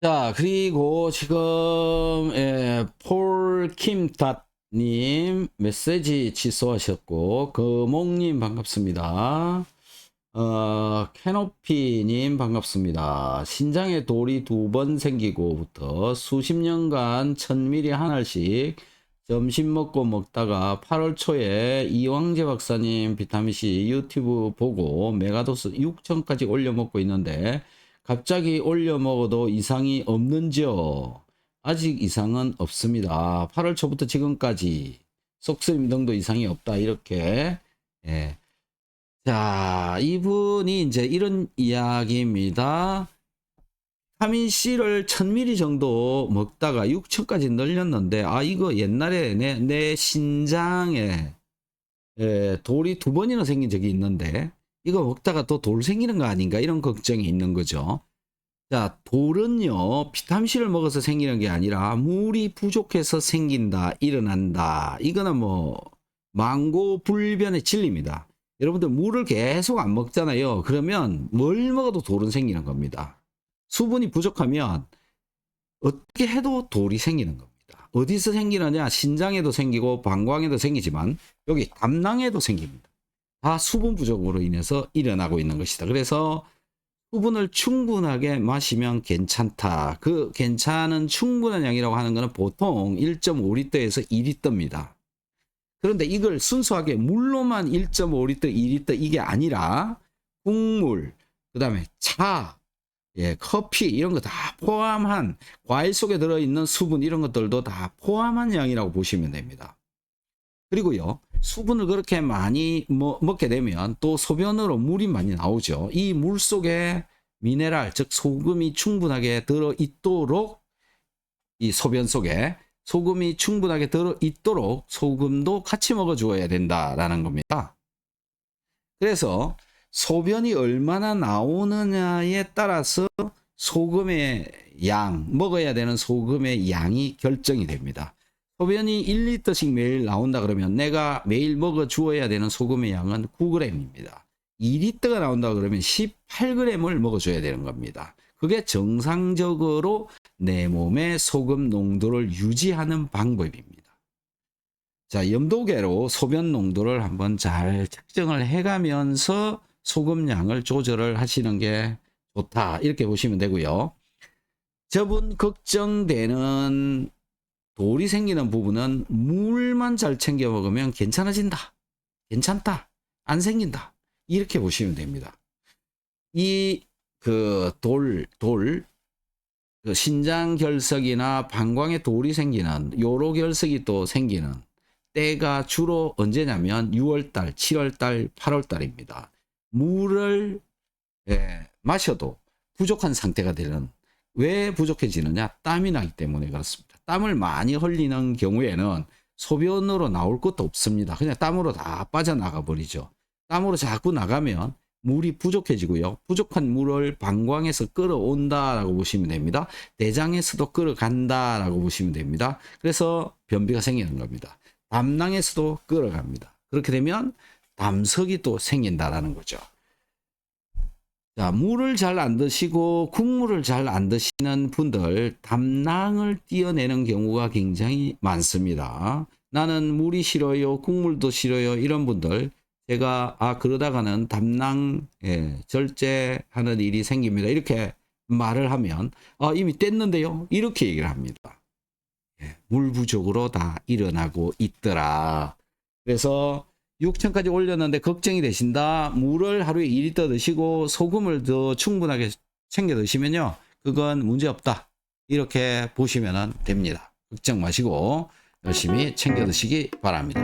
자, 그리고 지금 예, 폴킴닷님 메시지 취소하셨고 금옥님 반갑습니다. 어, 캐노피님 반갑습니다. 신장에 돌이 두 번 생기고부터 수십 년간 천밀이 한 알씩 점심 먹고 먹다가 8월 초에 이왕재 박사님 비타민C 유튜브 보고 메가도스 6천까지 올려 먹고 있는데 갑자기 올려 먹어도 이상이 없는지요? 아직 이상은 없습니다. 8월 초부터 지금까지 속쓰림 등도 이상이 없다. 이렇게. 예. 자, 이분이 이제 이런 이야기입니다. 비타민 C를 1000ml 정도 먹다가 6000까지 늘렸는데, 아, 이거 옛날에 내, 내 신장에 예, 돌이 두 번이나 생긴 적이 있는데, 이거 먹다가 또 돌 생기는 거 아닌가 이런 걱정이 있는 거죠. 자, 돌은요, 비타민C를 먹어서 생기는 게 아니라 물이 부족해서 생긴다, 일어난다. 이거는 뭐, 망고 불변의 진리입니다. 여러분들 물을 계속 안 먹잖아요. 그러면 뭘 먹어도 돌은 생기는 겁니다. 수분이 부족하면 어떻게 해도 돌이 생기는 겁니다. 어디서 생기느냐? 신장에도 생기고 방광에도 생기지만 여기 담낭에도 생깁니다. 다 수분 부족으로 인해서 일어나고 있는 것이다. 그래서 수분을 충분하게 마시면 괜찮다. 그 괜찮은 충분한 양이라고 하는 것은 보통 1.5리터에서 2리터입니다. 그런데 이걸 순수하게 물로만 1.5리터, 2리터 이게 아니라 국물, 그 다음에 차, 예, 커피 이런 거 다 포함한 과일 속에 들어있는 수분 이런 것들도 다 포함한 양이라고 보시면 됩니다. 그리고요, 수분을 그렇게 많이 먹, 먹게 되면 또 소변으로 물이 많이 나오죠. 이 물 속에 미네랄, 즉 소금이 충분하게 들어 있도록 이 소변 속에 소금이 충분하게 들어 있도록 소금도 같이 먹어 주어야 된다라는 겁니다. 그래서 소변이 얼마나 나오느냐에 따라서 소금의 양, 먹어야 되는 소금의 양이 결정이 됩니다. 소변이 1리터씩 매일 나온다 그러면 내가 매일 먹어 주어야 되는 소금의 양은 9g입니다. 2리터가 나온다 그러면 18g을 먹어 줘야 되는 겁니다. 그게 정상적으로 내 몸의 소금 농도를 유지하는 방법입니다. 자, 염도계로 소변 농도를 한번 잘 측정을 해가면서 소금량을 조절을 하시는 게 좋다. 이렇게 보시면 되고요. 저분 걱정되는 돌이 생기는 부분은 물만 잘 챙겨 먹으면 괜찮아진다. 괜찮다. 안 생긴다. 이렇게 보시면 됩니다. 이 그 돌, 돌, 그 신장 결석이나 방광에 돌이 생기는 요로 결석이 또 생기는 때가 주로 언제냐면 6월달, 7월달, 8월달입니다. 물을 예, 마셔도 부족한 상태가 되는 왜 부족해지느냐? 땀이 나기 때문에 그렇습니다. 땀을 많이 흘리는 경우에는 소변으로 나올 것도 없습니다. 그냥 땀으로 다 빠져나가 버리죠. 땀으로 자꾸 나가면 물이 부족해지고요. 부족한 물을 방광에서 끌어온다라고 보시면 됩니다. 대장에서도 끌어간다라고 보시면 됩니다. 그래서 변비가 생기는 겁니다. 담낭에서도 끌어갑니다. 그렇게 되면 담석이 또 생긴다라는 거죠. 자, 물을 잘 안 드시고 국물을 잘 안 드시는 분들 담낭을 띄어내는 경우가 굉장히 많습니다. 나는 물이 싫어요, 국물도 싫어요 이런 분들 제가 아 그러다가는 담낭 예, 절제하는 일이 생깁니다. 이렇게 말을 하면 아 이미 뗐는데요. 이렇게 얘기를 합니다. 예, 물 부족으로 다 일어나고 있더라. 그래서 6천까지 올렸는데 걱정이 되신다. 물을 하루에 2리터 드시고 소금을 더 충분하게 챙겨 드시면요. 그건 문제 없다. 이렇게 보시면 됩니다. 걱정 마시고 열심히 챙겨 드시기 바랍니다.